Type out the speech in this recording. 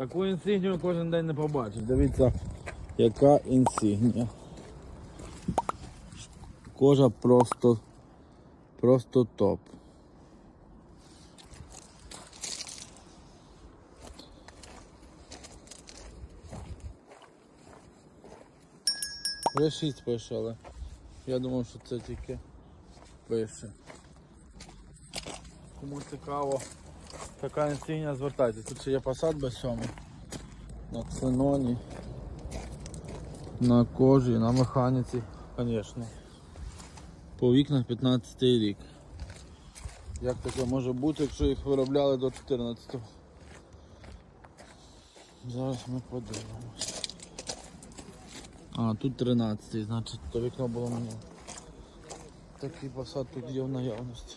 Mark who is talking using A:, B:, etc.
A: Таку інсигнію кожен день не побачиш. Дивіться, яка інсигнія. Кожа просто, просто топ. 6 пише, але я думав, що це тільки пише. Кому цікаво, така інсигнія звертайтесь. Тут ще є посад без сьому. На ксеноні, на кожі, на механіці, звісно. По вікнах 15 рік. Як таке може бути, якщо їх виробляли до 14-го? Зараз ми подивимось. А, тут 13, значить то вікно було мені. Такий посад тут є в наявності.